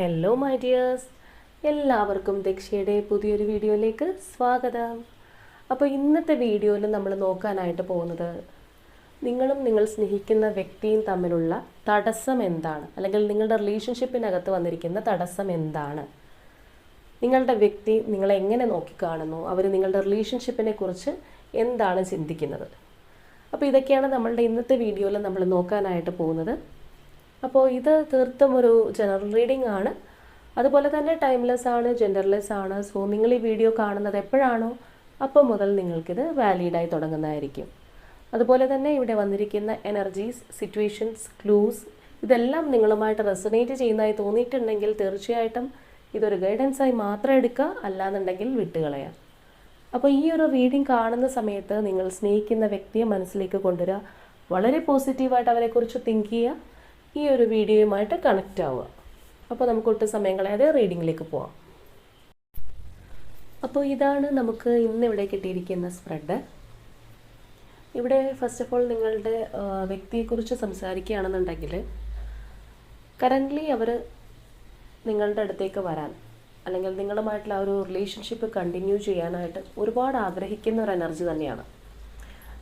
Hello my dears എല്ലാവർക്കും ദക്ഷയുടെ പുതിയൊരു വീഡിയോയിലേക്ക് സ്വാഗതം. അപ്പോൾ ഇന്നത്തെ വീഡിയോയിൽ നമ്മൾ നോക്കാനായിട്ട് പോകുന്നത് നിങ്ങളും നിങ്ങൾ സ്നേഹിക്കുന്ന വ്യക്തിയും തമ്മിലുള്ള തടസ്സം എന്താണ്? അല്ലെങ്കിൽ നിങ്ങളുടെ റിലേഷൻഷിപ്പിനകത്ത് വന്നിരിക്കുന്ന തടസ്സം എന്താണ്? നിങ്ങളുടെ വ്യക്തി നിങ്ങളെ എങ്ങനെ നോക്കിക്കാണുന്നു അവർ നിങ്ങളുടെ റിലേഷൻഷിപ്പിനെ കുറിച്ച് എന്താണ് ചിന്തിക്കുന്നത്? അപ്പോൾ ഇതൊക്കെയാണ് നമ്മളുടെ ഇന്നത്തെ വീഡിയോയിൽ നമ്മൾ നോക്കാനായിട്ട് പോകുന്നത്. അപ്പോൾ ഇത് തീർത്തും ഒരു ജനറൽ റീഡിംഗ് ആണ്. അതുപോലെ തന്നെ ടൈംലെസ് ആണ് ജെൻഡർലെസ് ആണ്. സോ നിങ്ങൾ ഈ വീഡിയോ കാണുന്നത് എപ്പോഴാണോ അപ്പോൾ മുതൽ നിങ്ങൾക്കിത് വാലിഡായി തുടങ്ങുന്നതായിരിക്കും. അതുപോലെ തന്നെ ഇവിടെ വന്നിരിക്കുന്ന എനർജീസ് സിറ്റുവേഷൻസ് ക്ലൂസ് ഇതെല്ലാം നിങ്ങളുമായിട്ട് റെസനേറ്റ് ചെയ്യുന്നതായി തോന്നിയിട്ടുണ്ടെങ്കിൽ തീർച്ചയായിട്ടും ഇതൊരു ഗൈഡൻസായി മാത്രം എടുക്കുക അല്ലാന്നുണ്ടെങ്കിൽ വിട്ടുകളയാം. അപ്പോൾ ഈ ഒരു റീഡിംഗ് കാണുന്ന സമയത്ത് നിങ്ങൾ സ്നേഹിക്കുന്ന വ്യക്തിയെ മനസ്സിലേക്ക് കൊണ്ടുവരിക. വളരെ പോസിറ്റീവായിട്ട് അവരെക്കുറിച്ച് തിങ്ക് ചെയ്യുക. ഈ ഒരു വീഡിയോയുമായിട്ട് കണക്റ്റ് ആവുക. അപ്പോൾ നമുക്ക് ഒട്ടും സമയം കളയാതെ റീഡിങ്ങിലേക്ക് പോവാം. അപ്പോൾ ഇതാണ് നമുക്ക് ഇന്ന് ഇവിടെ കിട്ടിയിരിക്കുന്ന സ്പ്രെഡ് ഇവിടെ ഫസ്റ്റ് ഓഫ് ഓൾ നിങ്ങളുടെ വ്യക്തിയെക്കുറിച്ച് സംസാരിക്കുകയാണെന്നുണ്ടെങ്കിൽ കറന്റ്ലി അവർ നിങ്ങളുടെ അടുത്തേക്ക് വരാൻ അല്ലെങ്കിൽ നിങ്ങളുമായിട്ടുള്ള ആ ഒരു റിലേഷൻഷിപ്പ് കണ്ടിന്യൂ ചെയ്യാനായിട്ട് ഒരുപാട് ആഗ്രഹിക്കുന്ന ഒരു എനർജി തന്നെയാണ്.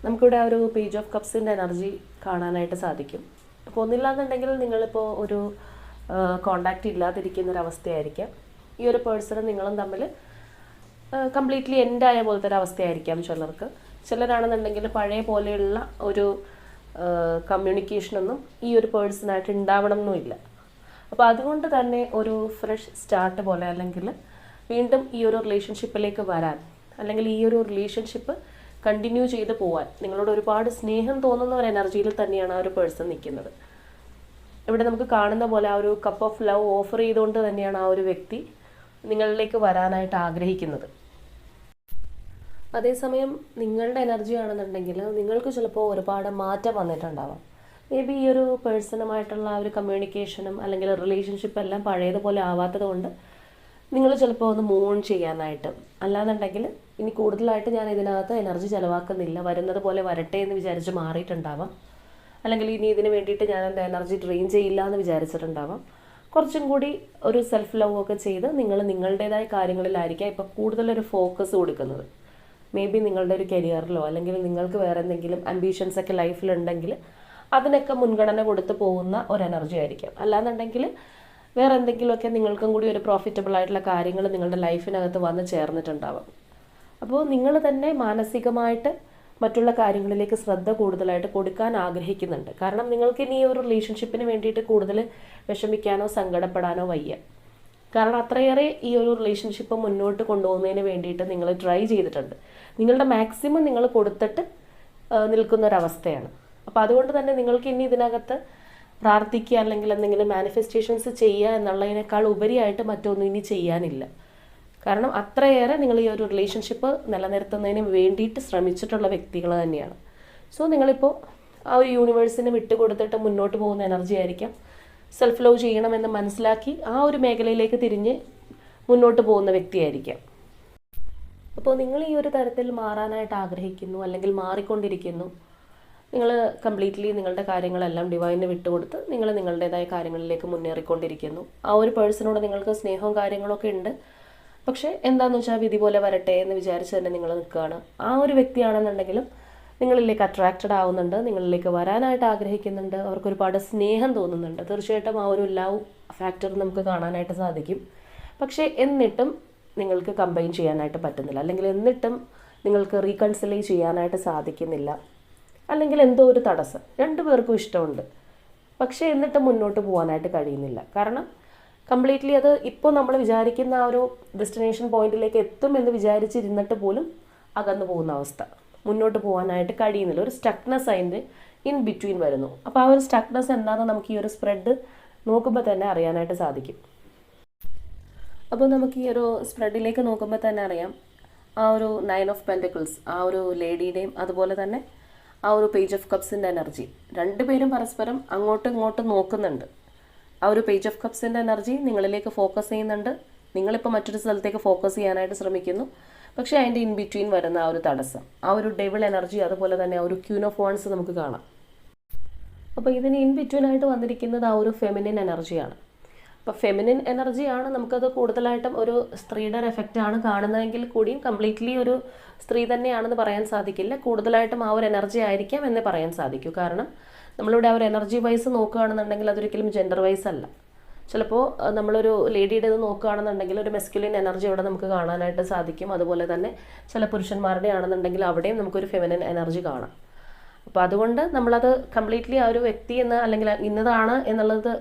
നമുക്കിവിടെ ആ ഒരു പേജ് ഓഫ് കപ്സിന്റെ എനർജി കാണാനായിട്ട് സാധിക്കും. അപ്പോൾ ഒന്നില്ലാന്നുണ്ടെങ്കിൽ നിങ്ങളിപ്പോൾ ഒരു കോണ്ടാക്റ്റ് ഇല്ലാതിരിക്കുന്ന ഒരു അവസ്ഥയായിരിക്കാം ഈ ഒരു പേഴ്സണും നിങ്ങളും തമ്മിൽ കംപ്ലീറ്റ്ലി എൻഡായ പോലത്തെ ഒരു അവസ്ഥയായിരിക്കാം ചിലർക്ക്. ചിലരാണെന്നുണ്ടെങ്കിൽ പഴയ പോലെയുള്ള ഒരു കമ്മ്യൂണിക്കേഷനൊന്നും ഈ ഒരു പേഴ്സണായിട്ട് ഉണ്ടാവണം എന്നുമില്ല അപ്പോൾ അതുകൊണ്ട് തന്നെ ഒരു ഫ്രഷ് സ്റ്റാർട്ട് പോലെ അല്ലെങ്കിൽ വീണ്ടും ഈ ഒരു റിലേഷൻഷിപ്പിലേക്ക് വരാൻ അല്ലെങ്കിൽ ഈ ഒരു റിലേഷൻഷിപ്പ് കണ്ടിന്യൂ ചെയ്ത് പോവാൻ. നിങ്ങളോട് ഒരുപാട് സ്നേഹം തോന്നുന്ന ഒരു എനർജിയിൽ തന്നെയാണ് ആ ഒരു പേഴ്സൺ നിൽക്കുന്നത്. ഇവിടെ നമുക്ക് കാണുന്ന പോലെ ആ ഒരു കപ്പ് ഓഫ് ലവ് ഓഫർ ചെയ്തുകൊണ്ട് തന്നെയാണ് ആ ഒരു വ്യക്തി നിങ്ങളിലേക്ക് വരാനായിട്ട് ആഗ്രഹിക്കുന്നത്. അതേസമയം നിങ്ങളുടെ എനർജി ആണെന്നുണ്ടെങ്കിൽ നിങ്ങൾക്ക് ചിലപ്പോൾ ഒരുപാട് മാറ്റം വന്നിട്ടുണ്ടാവാം. മേ ബി ഈ ഒരു പേഴ്സണുമായിട്ടുള്ള ആ ഒരു കമ്മ്യൂണിക്കേഷനും അല്ലെങ്കിൽ റിലേഷൻഷിപ്പ് എല്ലാം പഴയതുപോലെ ആവാത്തത് കൊണ്ട് നിങ്ങൾ ചിലപ്പോൾ ഒന്ന് മൂൺ ചെയ്യാനായിട്ട്. അല്ലാന്നുണ്ടെങ്കിൽ ഇനി കൂടുതലായിട്ട് ഞാൻ ഇതിനകത്ത് എനർജി ചിലവാക്കുന്നില്ല. വരുന്നത് പോലെ വരട്ടെ എന്ന് വിചാരിച്ച് മാറിയിട്ടുണ്ടാവാം. അല്ലെങ്കിൽ ഇനി ഇതിന് വേണ്ടിയിട്ട് ഞാൻ എന്റെ എനർജി ഡ്രെയിൻ ചെയ്യില്ല എന്ന് വിചാരിച്ചിട്ടുണ്ടാവാം. കുറച്ചും കൂടി ഒരു സെൽഫ് ലവ് ഒക്കെ ചെയ്ത് നിങ്ങൾ നിങ്ങളുടേതായ കാര്യങ്ങളിലായിരിക്കാം ഇപ്പോൾ കൂടുതലൊരു ഫോക്കസ് കൊടുക്കുന്നത്. മേ ബി നിങ്ങളുടെ ഒരു കരിയറിലോ അല്ലെങ്കിൽ നിങ്ങൾക്ക് വേറെ എന്തെങ്കിലും അംബീഷൻസ് ഒക്കെ ലൈഫിലുണ്ടെങ്കിൽ അതിനൊക്കെ മുൻഗണന കൊടുത്ത് പോകുന്ന ഒരു എനർജി ആയിരിക്കാം. അല്ലാന്നുണ്ടെങ്കിൽ വേറെ എന്തെങ്കിലുമൊക്കെ നിങ്ങൾക്കും കൂടി ഒരു പ്രോഫിറ്റബിൾ ആയിട്ടുള്ള കാര്യങ്ങൾ നിങ്ങളുടെ ലൈഫിനകത്ത് വന്ന് ചേർന്നിട്ടുണ്ടാവും. അപ്പോൾ നിങ്ങൾ തന്നെ മാനസികമായിട്ട് മറ്റുള്ള കാര്യങ്ങളിലേക്ക് ശ്രദ്ധ കൂടുതലായിട്ട് കൊടുക്കാൻ ആഗ്രഹിക്കുന്നുണ്ട്. കാരണം നിങ്ങൾക്ക് ഇനി ഒരു റിലേഷൻഷിപ്പിന് വേണ്ടിയിട്ട് കൂടുതൽ വിഷമിക്കാനോ സങ്കടപ്പെടാനോ വയ്യ. കാരണം അത്രയേറെ ഈ ഒരു റിലേഷൻഷിപ്പ് മുന്നോട്ട് കൊണ്ടുപോകുന്നതിന് വേണ്ടിയിട്ട് നിങ്ങൾ ട്രൈ ചെയ്തിട്ടുണ്ട്. നിങ്ങളുടെ മാക്സിമം നിങ്ങൾ കൊടുത്തിട്ട് നിൽക്കുന്ന നിൽക്കുന്ന ഒരവസ്ഥയാണ് അപ്പോൾ അതുകൊണ്ട് തന്നെ നിങ്ങൾക്ക് ഇനി ഇതിനകത്ത് പ്രാർത്ഥിക്കുക അല്ലെങ്കിൽ എന്തെങ്കിലും മാനിഫെസ്റ്റേഷൻസ് ചെയ്യുക എന്നുള്ളതിനേക്കാൾ ഉപരിയായിട്ട് മറ്റൊന്നും ഇനി ചെയ്യാനില്ല. കാരണം അത്രയേറെ നിങ്ങൾ ഈ ഒരു റിലേഷൻഷിപ്പ് നിലനിർത്തുന്നതിന് വേണ്ടിയിട്ട് ശ്രമിച്ചിട്ടുള്ള വ്യക്തികൾ തന്നെയാണ്. സോ നിങ്ങളിപ്പോൾ ആ ഒരു യൂണിവേഴ്സിന് വിട്ടുകൊടുത്തിട്ട് മുന്നോട്ട് പോകുന്ന എനർജി ആയിരിക്കാം. സെൽഫ് ലവ് ചെയ്യണമെന്ന് മനസ്സിലാക്കി ആ ഒരു മേഖലയിലേക്ക് തിരിഞ്ഞ് മുന്നോട്ട് പോകുന്ന വ്യക്തിയായിരിക്കാം അപ്പോൾ നിങ്ങൾ ഈ ഒരു തരത്തിൽ മാറാനായിട്ട് ആഗ്രഹിക്കുന്നു അല്ലെങ്കിൽ മാറിക്കൊണ്ടിരിക്കുന്നു. നിങ്ങൾ കംപ്ലീറ്റ്ലി നിങ്ങളുടെ കാര്യങ്ങളെല്ലാം ഡിവൈന് വിട്ടുകൊടുത്ത് നിങ്ങൾ നിങ്ങളുടേതായ കാര്യങ്ങളിലേക്ക് മുന്നേറിക്കൊണ്ടിരിക്കുന്നു. ആ ഒരു പേഴ്സണോട് നിങ്ങൾക്ക് സ്നേഹവും കാര്യങ്ങളൊക്കെ ഉണ്ട്. പക്ഷേ എന്താണെന്ന് വെച്ചാൽ വിധി പോലെ വരട്ടെ എന്ന് വിചാരിച്ച് തന്നെ നിങ്ങൾ നിൽക്കുകയാണ്. ആ ഒരു വ്യക്തിയാണെന്നുണ്ടെങ്കിലും നിങ്ങളിലേക്ക് അട്രാക്റ്റഡ് ആവുന്നുണ്ട് നിങ്ങളിലേക്ക് വരാനായിട്ട് ആഗ്രഹിക്കുന്നുണ്ട് അവർക്ക് ഒരുപാട് സ്നേഹം തോന്നുന്നുണ്ട്. തീർച്ചയായിട്ടും ആ ഒരു ലവ് ഫാക്ടർ നമുക്ക് കാണാനായിട്ട് സാധിക്കും. പക്ഷേ എന്നിട്ടും നിങ്ങൾക്ക് കമ്പൈൻ ചെയ്യാനായിട്ട് പറ്റുന്നില്ല. അല്ലെങ്കിൽ എന്നിട്ടും നിങ്ങൾക്ക് റീകൺസിലൈ ചെയ്യാനായിട്ട് സാധിക്കുന്നില്ല. അല്ലെങ്കിൽ എന്തോ ഒരു തടസ്സം. രണ്ടു പേർക്കും ഇഷ്ടമുണ്ട്. പക്ഷേ എന്നിട്ട് മുന്നോട്ട് പോകാനായിട്ട് കഴിയുന്നില്ല. കാരണം കംപ്ലീറ്റ്ലി അത് ഇപ്പോൾ നമ്മൾ വിചാരിക്കുന്ന ആ ഒരു ഡെസ്റ്റിനേഷൻ പോയിന്റിലേക്ക് എത്തുമെന്ന് വിചാരിച്ചിരുന്നിട്ട് പോലും അകന്നു പോകുന്ന അവസ്ഥ. മുന്നോട്ട് പോകാനായിട്ട് കഴിയുന്നില്ല. ഒരു സ്റ്റക്നെസ് അതിന്റെ ഇൻ ബിറ്റ്വീൻ വരുന്നു. അപ്പോൾ ആ ഒരു സ്റ്റക്നെസ് എന്താണെന്ന് നമുക്ക് ഈ ഒരു സ്പ്രെഡ് നോക്കുമ്പോൾ തന്നെ അറിയാനായിട്ട് സാധിക്കും. അപ്പോൾ നമുക്ക് ഈ ഒരു സ്പ്രെഡിലേക്ക് നോക്കുമ്പോൾ തന്നെ അറിയാം. ആ ഒരു നയൻ ഓഫ് പെന്റക്കിൾസ് ആ ഒരു ലേഡിയുടെയും അതുപോലെ തന്നെ ആ ഒരു പേജ് ഓഫ് കപ്സിന്റെ എനർജി രണ്ടുപേരും പരസ്പരം അങ്ങോട്ടും ഇങ്ങോട്ടും നോക്കുന്നുണ്ട്. ആ ഒരു പേജ് ഓഫ് കപ്സിന്റെ എനർജി നിങ്ങളിലേക്ക് ഫോക്കസ് ചെയ്യുന്നുണ്ട്. നിങ്ങളിപ്പോൾ മറ്റൊരു സ്ഥലത്തേക്ക് ഫോക്കസ് ചെയ്യാനായിട്ട് ശ്രമിക്കുന്നു. പക്ഷേ അതിന്റെ ഇൻ ബിറ്റ്വീൻ വരുന്ന ആ ഒരു തടസ്സം. ആ ഒരു ഡെവിൾ എനർജി അതുപോലെ തന്നെ ആ ഒരു ക്യൂൻ ഓഫ് വോൺസ് നമുക്ക് കാണാം. അപ്പോൾ ഇതിന് ഇൻ ബിറ്റ്വീൻ ആയിട്ട് വന്നിരിക്കുന്നത് ആ ഒരു ഫെമിനിൻ എനർജിയാണ് അപ്പോൾ ഫെമിനിൻ എനർജിയാണ് നമുക്കത് കൂടുതലായിട്ടും ഒരു സ്ത്രീയുടെ ഒരു ആണ് കാണുന്നതെങ്കിൽ കൂടിയും കംപ്ലീറ്റ്ലി ഒരു സ്ത്രീ തന്നെയാണെന്ന് പറയാൻ സാധിക്കില്ല. കൂടുതലായിട്ടും ആ ഒരു എനർജി ആയിരിക്കാം എന്ന് പറയാൻ സാധിക്കൂ. കാരണം നമ്മളിവിടെ ആ ഒരു എനർജി വൈസ് നോക്കുകയാണെന്നുണ്ടെങ്കിൽ അതൊരിക്കലും ജെൻഡർ വൈസ് അല്ല. ചിലപ്പോൾ നമ്മളൊരു ലേഡിയുടെ ഇത് നോക്കുകയാണെന്നുണ്ടെങ്കിൽ ഒരു മെസ്കുലിൻ എനർജി അവിടെ നമുക്ക് കാണാനായിട്ട് സാധിക്കും. അതുപോലെ തന്നെ ചില പുരുഷന്മാരുടെ ആണെന്നുണ്ടെങ്കിൽ അവിടെയും നമുക്കൊരു ഫെമിനിൻ എനർജി കാണാം. അപ്പോൾ അതുകൊണ്ട് നമ്മളത് കംപ്ലീറ്റ്ലി ആ ഒരു വ്യക്തി എന്ന് അല്ലെങ്കിൽ ഇന്നതാണ് എന്നുള്ളത്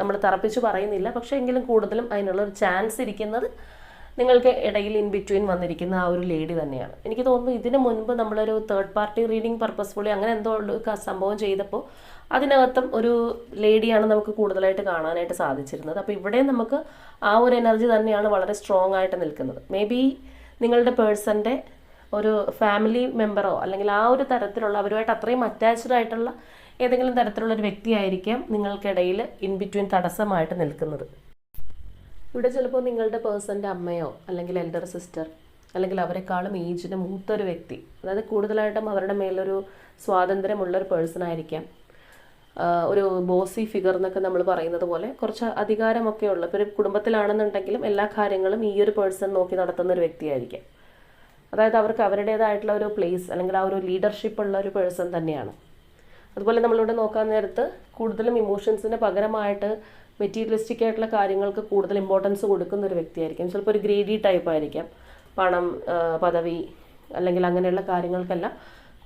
നമ്മൾ തറപ്പിച്ച് പറയുന്നില്ല. പക്ഷേ എങ്കിലും കൂടുതലും അതിനുള്ള ഒരു ചാൻസ് ഇരിക്കുന്നത് നിങ്ങൾക്ക് ഇടയിൽ ഇൻ ബിറ്റ്വീൻ വന്നിരിക്കുന്ന ആ ഒരു ലേഡി തന്നെയാണ്. എനിക്ക് തോന്നുന്നു ഇതിന് മുൻപ് നമ്മളൊരു തേർഡ് പാർട്ടി റീഡിംഗ് പർപ്പസ്ഫുള്ളി അങ്ങനെ എന്തോ സംഭവം ചെയ്തപ്പോൾ അതിനകത്തും ഒരു ലേഡിയാണ് നമുക്ക് കൂടുതലായിട്ട് കാണാനായിട്ട് സാധിച്ചിരുന്നത്. അപ്പോൾ ഇവിടെ നമുക്ക് ആ ഒരു എനർജി തന്നെയാണ് വളരെ സ്ട്രോങ് ആയിട്ട് നിൽക്കുന്നത്. മേ ബി നിങ്ങളുടെ പേഴ്സന്റെ ഒരു ഫാമിലി മെമ്പറോ അല്ലെങ്കിൽ ആ ഒരു തരത്തിലുള്ള അവരുമായിട്ട് അത്രയും അറ്റാച്ച്ഡ് ആയിട്ടുള്ള ഏതെങ്കിലും തരത്തിലുള്ള ഒരു വ്യക്തിയായിരിക്കാം നിങ്ങൾക്കിടയിൽ ഇൻ ബിറ്റ്വീൻ തടസ്സമായിട്ട് നിൽക്കുന്നത്. ഇവിടെ ചിലപ്പോൾ നിങ്ങളുടെ പേഴ്സന്റെ അമ്മയോ അല്ലെങ്കിൽ എൽഡർ സിസ്റ്റർ അല്ലെങ്കിൽ അവരെക്കാളും ഏജിന് മൂത്തൊരു വ്യക്തി അതായത് കൂടുതലായിട്ടും അവരുടെ മേലൊരു സ്വാതന്ത്ര്യമുള്ളൊരു പേഴ്സൺ ആയിരിക്കാം. ഒരു ബോസി ഫിഗർ എന്നൊക്കെ നമ്മൾ പറയുന്നത് പോലെ കുറച്ച് അധികാരമൊക്കെ ഉള്ള ഇപ്പോൾ ഒരു കുടുംബത്തിലാണെന്നുണ്ടെങ്കിലും എല്ലാ കാര്യങ്ങളും ഈ ഒരു പേഴ്സൺ നോക്കി നടത്തുന്ന ഒരു വ്യക്തിയായിരിക്കാം. അതായത് അവർക്ക് അവരുടേതായിട്ടുള്ള ഒരു പ്ലേസ് അല്ലെങ്കിൽ ആ ഒരു ലീഡർഷിപ്പ് ഉള്ള ഒരു പേഴ്സൺ തന്നെയാണ്. അതുപോലെ നമ്മളിവിടെ നോക്കാൻ നേരത്ത് കൂടുതലും ഇമോഷൻസിന് പകരമായിട്ട് മെറ്റീരിയലിസ്റ്റിക് ആയിട്ടുള്ള കാര്യങ്ങൾക്ക് കൂടുതൽ ഇമ്പോർട്ടൻസ് കൊടുക്കുന്ന ഒരു വ്യക്തിയായിരിക്കും. ചിലപ്പോൾ ഒരു ഗ്രേഡി ടൈപ്പ് ആയിരിക്കാം. പണം പദവി അല്ലെങ്കിൽ അങ്ങനെയുള്ള കാര്യങ്ങൾക്കെല്ലാം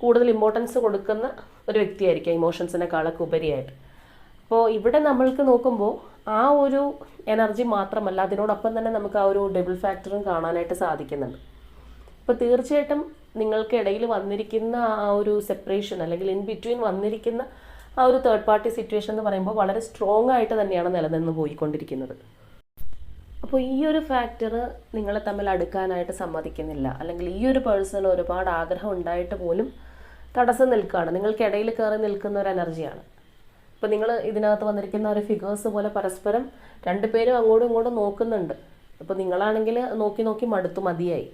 കൂടുതൽ ഇമ്പോർട്ടൻസ് കൊടുക്കുന്ന ഒരു വ്യക്തിയായിരിക്കാം ഇമോഷൻസിനെക്കാളൊക്കെ ഉപരിയായിട്ട്. അപ്പോൾ ഇവിടെ നമ്മൾക്ക് നോക്കുമ്പോൾ ആ ഒരു എനർജി മാത്രമല്ല അതിനോടൊപ്പം തന്നെ നമുക്ക് ആ ഒരു ഡബിൾ ഫാക്ടറും കാണാനായിട്ട് സാധിക്കുന്നുണ്ട്. അപ്പോൾ തീർച്ചയായിട്ടും നിങ്ങൾക്ക് ഇടയിൽ വന്നിരിക്കുന്ന ആ ഒരു സെപ്പറേഷൻ അല്ലെങ്കിൽ ഇൻ ബിറ്റ്വീൻ വന്നിരിക്കുന്ന ആ ഒരു തേർഡ് പാർട്ടി സിറ്റുവേഷൻ എന്ന് പറയുമ്പോൾ വളരെ സ്ട്രോങ് ആയിട്ട് തന്നെയാണ് നിലനിന്ന് പോയിക്കൊണ്ടിരിക്കുന്നത്. അപ്പോൾ ഈ ഒരു ഫാക്ടർ നിങ്ങളെ തമ്മിൽ അടുക്കാനായിട്ട് സമ്മതിക്കുന്നില്ല. അല്ലെങ്കിൽ ഈ ഒരു പേഴ്സൺ ഒരുപാട് ആഗ്രഹം ഉണ്ടായിട്ട് പോലും തടസ്സം നിൽക്കുകയാണ്. നിങ്ങൾക്കിടയിൽ കയറി നിൽക്കുന്ന ഒരു എനർജിയാണ് ഇപ്പോൾ നിങ്ങൾ ഇതിനകത്ത് വന്നിരിക്കുന്ന ഒരു ഫിഗേഴ്സ് പോലെ പരസ്പരം രണ്ടുപേരും അങ്ങോട്ടും ഇങ്ങോട്ടും നോക്കുന്നുണ്ട്. അപ്പോൾ നിങ്ങളാണെങ്കിൽ നോക്കി നോക്കി മടുത്തു മതിയായി.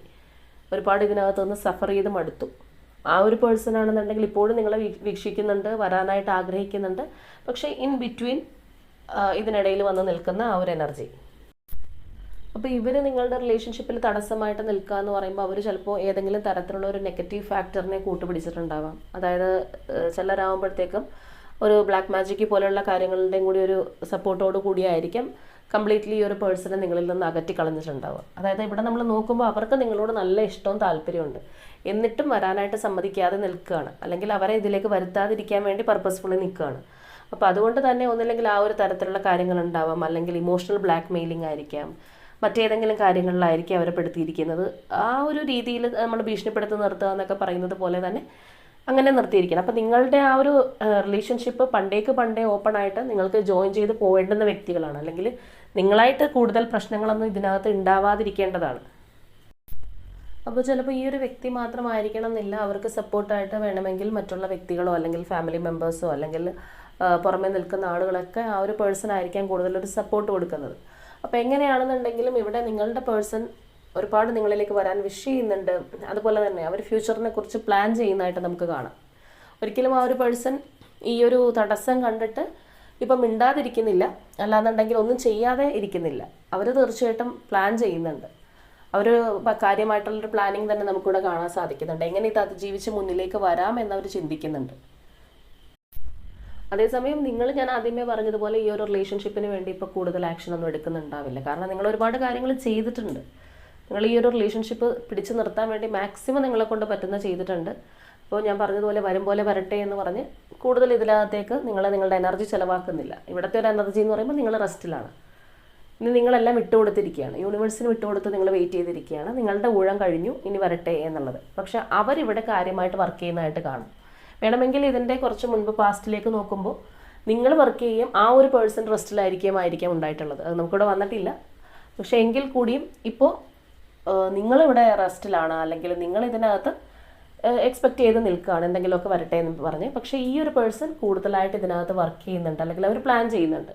ഒരുപാട് ഇതിനകത്ത് നിന്ന് സഫർ ചെയ്ത് മടുത്തു. ആ ഒരു പേഴ്സൺ ആണെന്നുണ്ടെങ്കിൽ ഇപ്പോഴും നിങ്ങളെ വീക്ഷിക്കുന്നുണ്ട് വരാനായിട്ട് ആഗ്രഹിക്കുന്നുണ്ട്. പക്ഷേ ഇൻ ബിറ്റ്വീൻ ഇതിനിടയിൽ വന്ന് നിൽക്കുന്ന ആ ഒരു എനർജി അപ്പോൾ ഇവർ നിങ്ങളുടെ റിലേഷൻഷിപ്പിൽ തടസ്സമായിട്ട് നിൽക്കുക എന്ന് പറയുമ്പോൾ അവർ ചിലപ്പോൾ ഏതെങ്കിലും തരത്തിലുള്ള ഒരു നെഗറ്റീവ് ഫാക്ടറിനെ കൂട്ടുപിടിച്ചിട്ടുണ്ടാവാം. അതായത് ചിലരാകുമ്പോഴത്തേക്കും ഒരു ബ്ലാക്ക് മാജിക് പോലെയുള്ള കാര്യങ്ങളുടെയും കൂടി ഒരു സപ്പോർട്ടോട് കൂടിയായിരിക്കും. കംപ്ലീറ്റ്ലി ഈ ഒരു പേഴ്സണെ നിങ്ങളിൽ നിന്ന് അകറ്റി കളഞ്ഞിട്ടുണ്ടാവുക. അതായത് ഇവിടെ നമ്മൾ നോക്കുമ്പോൾ അവർക്ക് നിങ്ങളോട് നല്ല ഇഷ്ടവും താല്പര്യമുണ്ട് എന്നിട്ടും വരാനായിട്ട് സമ്മതിക്കാതെ നിൽക്കുകയാണ്. അല്ലെങ്കിൽ അവരെ ഇതിലേക്ക് വരുത്താതിരിക്കാൻ വേണ്ടി പർപ്പസ്ഫുള്ളി നിൽക്കുകയാണ്. അപ്പോൾ അതുകൊണ്ട് തന്നെ ഒന്നില്ലെങ്കിൽ ആ ഒരു തരത്തിലുള്ള കാര്യങ്ങൾ ഉണ്ടാവാം. അല്ലെങ്കിൽ ഇമോഷണൽ ബ്ലാക്ക് മെയിലിംഗ് ആയിരിക്കാം. മറ്റേതെങ്കിലും കാര്യങ്ങളിലായിരിക്കും അവരെ പെടുത്തിയിരിക്കുന്നത്. ആ ഒരു രീതിയിൽ നമ്മൾ ഭീഷണിപ്പെടുത്തി നിർത്തുക എന്നൊക്കെ പറയുന്നത് പോലെ തന്നെ അങ്ങനെ നിർത്തിയിരിക്കണം. അപ്പം നിങ്ങളുടെ ആ ഒരു റിലേഷൻഷിപ്പ് പണ്ടേക്ക് പണ്ടേ ഓപ്പൺ ആയിട്ട് നിങ്ങൾക്ക് ജോയിൻ ചെയ്ത് പോകേണ്ടുന്ന വ്യക്തികളാണ്. അല്ലെങ്കിൽ നിങ്ങളായിട്ട് കൂടുതൽ പ്രശ്നങ്ങളൊന്നും ഇതിനകത്ത് ഉണ്ടാവാതിരിക്കേണ്ടതാണ്. അപ്പോൾ ചിലപ്പോൾ ഈ ഒരു വ്യക്തി മാത്രമായിരിക്കണം എന്നില്ല അവർക്ക് സപ്പോർട്ടായിട്ട് വേണമെങ്കിൽ മറ്റുള്ള വ്യക്തികളോ അല്ലെങ്കിൽ ഫാമിലി മെമ്പേഴ്സോ അല്ലെങ്കിൽ പുറമേ നിൽക്കുന്ന ആളുകളൊക്കെ ആ ഒരു പേഴ്സൺ ആയിരിക്കാം കൂടുതലൊരു സപ്പോർട്ട് കൊടുക്കുന്നത്. അപ്പോൾ എങ്ങനെയാണെന്നുണ്ടെങ്കിലും ഇവിടെ നിങ്ങളുടെ പേഴ്സൺ ഒരുപാട് നിങ്ങളിലേക്ക് വരാൻ വിഷ് ചെയ്യുന്നുണ്ട്. അതുപോലെ തന്നെ അവർ ഫ്യൂച്ചറിനെ കുറിച്ച് പ്ലാൻ ചെയ്യുന്നതായിട്ട് നമുക്ക് കാണാം. ഒരിക്കലും ആ ഒരു പേഴ്സൺ ഈ ഒരു തടസ്സം കണ്ടിട്ട് ഇപ്പം മിണ്ടാതിരിക്കുന്നില്ല. അല്ലാന്നുണ്ടെങ്കിൽ ഒന്നും ചെയ്യാതെ ഇരിക്കുന്നില്ല. അവർ തീർച്ചയായിട്ടും പ്ലാൻ ചെയ്യുന്നുണ്ട്. അവർ കാര്യമായിട്ടുള്ളൊരു പ്ലാനിങ് തന്നെ നമുക്കിവിടെ കാണാൻ സാധിക്കുന്നുണ്ട്. എങ്ങനെ ഇത് അതിജീവിച്ച് മുന്നിലേക്ക് വരാം എന്നവർ ചിന്തിക്കുന്നുണ്ട്. അതേസമയം നിങ്ങൾ ഞാൻ ആദ്യമേ പറഞ്ഞതുപോലെ ഈ ഒരു റിലേഷൻഷിപ്പിന് വേണ്ടി ഇപ്പോൾ കൂടുതൽ ആക്ഷൻ ഒന്നും എടുക്കുന്നുണ്ടാവില്ല. കാരണം നിങ്ങൾ ഒരുപാട് കാര്യങ്ങൾ ചെയ്തിട്ടുണ്ട്. നിങ്ങൾ ഈ ഒരു റിലേഷൻഷിപ്പ് പിടിച്ചു നിർത്താൻ വേണ്ടി മാക്സിമം നിങ്ങളെ കൊണ്ട് പറ്റുന്ന ചെയ്തിട്ടുണ്ട്. അപ്പോൾ ഞാൻ പറഞ്ഞതുപോലെ വരും പോലെ വരട്ടെ എന്ന് പറഞ്ഞ് കൂടുതൽ ഇതിനകത്തേക്ക് നിങ്ങൾ നിങ്ങളുടെ എനർജി ചിലവാക്കുന്നില്ല. ഇവിടുത്തെ ഒരു എനർജി എന്ന് പറയുമ്പോൾ നിങ്ങൾ റെസ്റ്റിലാണ് ഇനി നിങ്ങളെല്ലാം വിട്ടുകൊടുത്തിരിക്കുകയാണ്. യൂണിവേഴ്സിന് വിട്ടുകൊടുത്ത് നിങ്ങൾ വെയിറ്റ് ചെയ്തിരിക്കുകയാണ്. നിങ്ങളുടെ ഊഴം കഴിഞ്ഞു ഇനി വരട്ടെ എന്നുള്ളത്. പക്ഷെ അവരിവിടെ കാര്യമായിട്ട് വർക്ക് ചെയ്യുന്നതായിട്ട് കാണും. വേണമെങ്കിൽ ഇതിന്റെ കുറച്ച് മുൻപ് പാസ്റ്റിലേക്ക് നോക്കുമ്പോൾ നിങ്ങൾ വർക്ക് ചെയ്യും ആ ഒരു പേഴ്സൺ റെസ്റ്റിലായിരിക്കും ആയിരിക്കാം ഉണ്ടായിട്ടുള്ളത്. അത് നമുക്കിവിടെ വന്നിട്ടില്ല. പക്ഷേ എങ്കിൽ കൂടിയും ഇപ്പോൾ നിങ്ങളിവിടെ റെസ്റ്റിലാണ് അല്ലെങ്കിൽ നിങ്ങൾ ഇതിനകത്ത് എക്സ്പെക്ട് ചെയ്ത് നിൽക്കുകയാണ്. എന്തെങ്കിലുമൊക്കെ വരട്ടെ എന്ന് പറഞ്ഞ്. പക്ഷേ ഈ ഒരു പേഴ്സൺ കൂടുതലായിട്ട് ഇതിനകത്ത് വർക്ക് ചെയ്യുന്നുണ്ട്. അല്ലെങ്കിൽ അവർ പ്ലാൻ ചെയ്യുന്നുണ്ട്.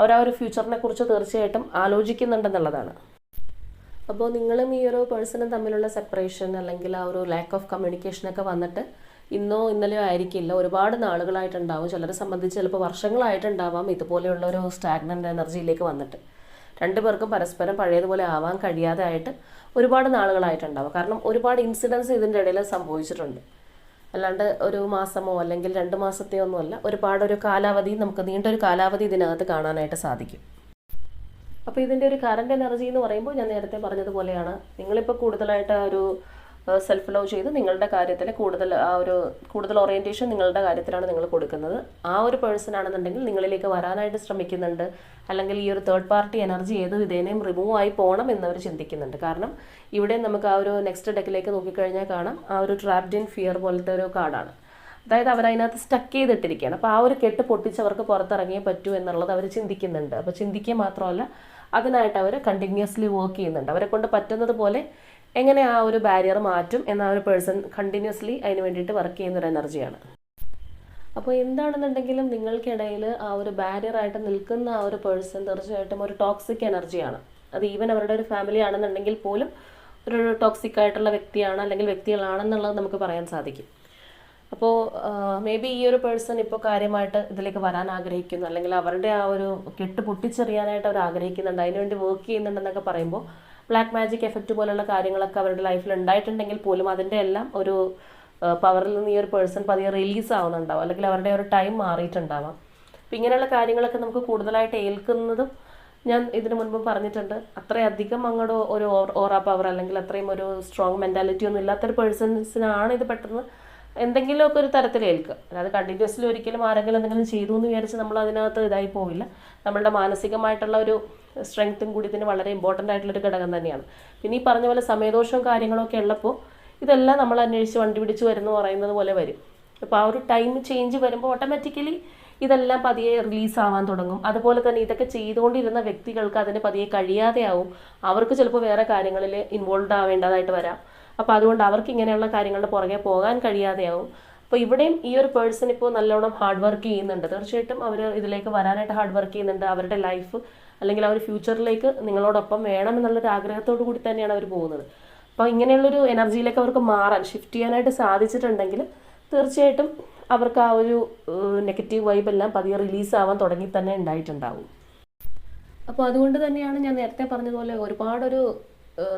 അവർ ആ ഒരു ഫ്യൂച്ചറിനെ കുറിച്ച് തീർച്ചയായിട്ടും ആലോചിക്കുന്നുണ്ടെന്നുള്ളതാണ് അപ്പോൾ നിങ്ങളും ഈ ഒരു പേഴ്സണും തമ്മിലുള്ള സെപ്പറേഷൻ അല്ലെങ്കിൽ ആ ഒരു ലാക്ക് ഓഫ് കമ്മ്യൂണിക്കേഷനൊക്കെ വന്നിട്ട് ഇന്നോ ഇന്നലെയോ ആയിരിക്കില്ല. ഒരുപാട് നാളുകളായിട്ടുണ്ടാവും. ചിലരെ സംബന്ധിച്ച് ചിലപ്പോൾ വർഷങ്ങളായിട്ടുണ്ടാവാം ഇതുപോലെയുള്ള ഒരു സ്റ്റാഗ്നന്റ് എനർജിയിലേക്ക് വന്നിട്ട്. രണ്ടുപേർക്കും പരസ്പരം പഴയതുപോലെ ആവാൻ കഴിയാതെ ആയിട്ട് ഒരുപാട് നാളുകളായിട്ടുണ്ടാവും. കാരണം ഒരുപാട് ഇൻസിഡൻസ് ഇതിന്റെ ഇടയിൽ സംഭവിച്ചിട്ടുണ്ട്. അല്ലാണ്ട് ഒരു മാസമോ അല്ലെങ്കിൽ രണ്ട് മാസത്തെയോ ഒന്നുമല്ല ഒരുപാട് ഒരു കാലാവധി നമുക്ക് നീണ്ടൊരു കാലാവധി ഇതിനകത്ത് കാണാനായിട്ട് സാധിക്കും. അപ്പോൾ ഇതിന്റെ ഒരു കറണ്ട് എനർജി എന്ന് പറയുമ്പോൾ ഞാൻ നേരത്തെ പറഞ്ഞതുപോലെയാണ്. നിങ്ങളിപ്പോൾ കൂടുതലായിട്ട് ഒരു സെൽഫ് ലവ് ചെയ്ത് നിങ്ങളുടെ കാര്യത്തിൽ കൂടുതൽ ആ ഒരു കൂടുതൽ ഓറിയന്റേഷൻ നിങ്ങളുടെ കാര്യത്തിലാണ് നിങ്ങൾ കൊടുക്കുന്നത്. ആ ഒരു പേഴ്സൺ ആണെന്നുണ്ടെങ്കിൽ നിങ്ങളിലേക്ക് വരാനായിട്ട് ശ്രമിക്കുന്നുണ്ട്. അല്ലെങ്കിൽ ഈ ഒരു തേർഡ് പാർട്ടി എനർജി ഏത് വിധേനയും റിമൂവ് ആയി പോകണം എന്നവർ ചിന്തിക്കുന്നുണ്ട്. കാരണം ഇവിടെ നമുക്ക് ആ ഒരു നെക്സ്റ്റ് ഡെക്കിലേക്ക് നോക്കിക്കഴിഞ്ഞാൽ കാണാം ആ ഒരു ട്രാപ്ഡ് ഇൻ ഫിയർ പോലത്തെ ഒരു കാർഡാണ് അതായത് അവർ സ്റ്റക്ക് ചെയ്തിട്ടിരിക്കുകയാണ്. അപ്പോൾ ആ ഒരു കെട്ട് പൊട്ടിച്ച് അവർക്ക് പുറത്തിറങ്ങിയേ പറ്റൂ എന്നുള്ളത് അവർ ചിന്തിക്കുന്നുണ്ട്. അപ്പോൾ ചിന്തിക്കുക മാത്രമല്ല അതിനായിട്ട് അവർ കണ്ടിന്യൂസ്ലി വർക്ക് ചെയ്യുന്നുണ്ട്. അവരെ കൊണ്ട് പറ്റുന്നത് പോലെ എങ്ങനെ ആ ഒരു ബാരിയർ മാറ്റും എന്ന ആ ഒരു പേഴ്സൺ കണ്ടിന്യൂസ്ലി അതിന് വേണ്ടിയിട്ട് വർക്ക് ചെയ്യുന്ന ഒരു എനർജിയാണ് അപ്പോൾ എന്താണെന്നുണ്ടെങ്കിലും നിങ്ങൾക്കിടയിൽ ആ ഒരു ബാരിയർ ആയിട്ട് നിൽക്കുന്ന ആ ഒരു പേഴ്സൺ തീർച്ചയായിട്ടും ഒരു ടോക്സിക് എനർജിയാണ് അത് ഈവൻ അവരുടെ ഒരു ഫാമിലി ആണെന്നുണ്ടെങ്കിൽ പോലും ഒരു ടോക്സിക് ആയിട്ടുള്ള വ്യക്തിയാണ് അല്ലെങ്കിൽ വ്യക്തികളാണെന്നുള്ളത് നമുക്ക് പറയാൻ സാധിക്കും. അപ്പോൾ മേ ബി ഈ ഒരു പേഴ്സൺ ഇപ്പോൾ കാര്യമായിട്ട് ഇതിലേക്ക് വരാൻ ആഗ്രഹിക്കുന്നു. അല്ലെങ്കിൽ അവരുടെ ആ ഒരു കെട്ട് പൊട്ടിച്ചെറിയാനായിട്ട് അവർ ആഗ്രഹിക്കുന്നുണ്ട്. അതിനുവേണ്ടി വർക്ക് ചെയ്യുന്നുണ്ടെന്നൊക്കെ പറയുമ്പോൾ ബ്ലാക്ക് മാജിക് എഫക്റ്റ് പോലുള്ള കാര്യങ്ങളൊക്കെ അവരുടെ ലൈഫിൽ ഉണ്ടായിട്ടുണ്ടെങ്കിൽ പോലും അതിന്റെ എല്ലാം ഒരു പവറിൽ നിന്ന് ഈ ഒരു പേഴ്സൺ പതിയെ റിലീസ് ആവുന്നുണ്ടാവും. അല്ലെങ്കിൽ അവരുടെ ഒരു ടൈം മാറിയിട്ടുണ്ടാവാം. അപ്പം ഇങ്ങനെയുള്ള കാര്യങ്ങളൊക്കെ നമുക്ക് കൂടുതലായിട്ട് ഏൽക്കുന്നതും ഞാൻ ഇതിനു മുൻപ് പറഞ്ഞിട്ടുണ്ട്. അത്രയധികം അങ്ങോട്ട് ഒരു ഓറ പവർ അല്ലെങ്കിൽ അത്രയും ഒരു സ്ട്രോങ് മെന്റാലിറ്റി ഒന്നും ഇല്ലാത്തൊരു പേഴ്സൺസിനാണ് ഇത് പെട്ടെന്ന് എന്തെങ്കിലുമൊക്കെ ഒരു തരത്തിൽ ഏൽക്കുക. അതായത് കണ്ടിന്യൂസ്ലി ഒരിക്കലും ആരെങ്കിലും എന്തെങ്കിലും ചെയ്തു എന്ന് വിചാരിച്ച് നമ്മൾ അതിനകത്ത് ഇതായി പോവില്ല. നമ്മളുടെ മാനസികമായിട്ടുള്ള ഒരു സ്ട്രെങ്ത്തും കൂടി ഇതിന് വളരെ ഇമ്പോർട്ടന്റ് ആയിട്ടുള്ളൊരു ഘടകം തന്നെയാണ്. പിന്നെ ഈ പറഞ്ഞ പോലെ സമയദോഷവും കാര്യങ്ങളൊക്കെ ഉള്ളപ്പോൾ ഇതെല്ലാം നമ്മൾ അന്വേഷിച്ച് വണ്ടി പിടിച്ച് വരുന്നു പറയുന്നത് പോലെ വരും. അപ്പോൾ ആ ഒരു ടൈം ചേഞ്ച് വരുമ്പോൾ ഓട്ടോമാറ്റിക്കലി ഇതെല്ലാം പതിയെ റിലീസ് ആവാൻ തുടങ്ങും. അതുപോലെ തന്നെ ഇതൊക്കെ ചെയ്തുകൊണ്ടിരുന്ന വ്യക്തികൾക്ക് അതിന് പതിയെ കഴിയാതെ ആവും അവർക്ക് ചിലപ്പോൾ വേറെ കാര്യങ്ങളിൽ ഇൻവോൾവ് ആവേണ്ടതായിട്ട് വരാം. അപ്പോൾ അതുകൊണ്ട് അവർക്ക് ഇങ്ങനെയുള്ള കാര്യങ്ങളുടെ പുറകെ പോകാൻ കഴിയാതെ ആവും അപ്പോൾ ഇവിടെയും ഈ ഒരു പേഴ്സൺ ഇപ്പോൾ നല്ലോണം ഹാർഡ് വർക്ക് ചെയ്യുന്നുണ്ട്. തീർച്ചയായിട്ടും അവർ ഇതിലേക്ക് വരാനായിട്ട് ഹാർഡ് വർക്ക് ചെയ്യുന്നുണ്ട്. അവരുടെ ലൈഫ് അല്ലെങ്കിൽ ആ ഒരു ഫ്യൂച്ചറിലേക്ക് നിങ്ങളോടൊപ്പം വേണം എന്നുള്ളൊരു ആഗ്രഹത്തോടു കൂടി തന്നെയാണ് അവർ പോകുന്നത്. അപ്പോൾ ഇങ്ങനെയുള്ളൊരു എനർജിയിലേക്ക് അവർക്ക് മാറാൻ ഷിഫ്റ്റ് ചെയ്യാനായിട്ട് സാധിച്ചിട്ടുണ്ടെങ്കിൽ തീർച്ചയായിട്ടും അവർക്ക് ആ ഒരു നെഗറ്റീവ് വൈബ് എല്ലാം പതിയെ റിലീസ് ആവാൻ തുടങ്ങി തന്നെ ഉണ്ടായിട്ടുണ്ടാവും. അപ്പോൾ അതുകൊണ്ട് തന്നെയാണ് ഞാൻ നേരത്തെ പറഞ്ഞതുപോലെ ഒരുപാടൊരു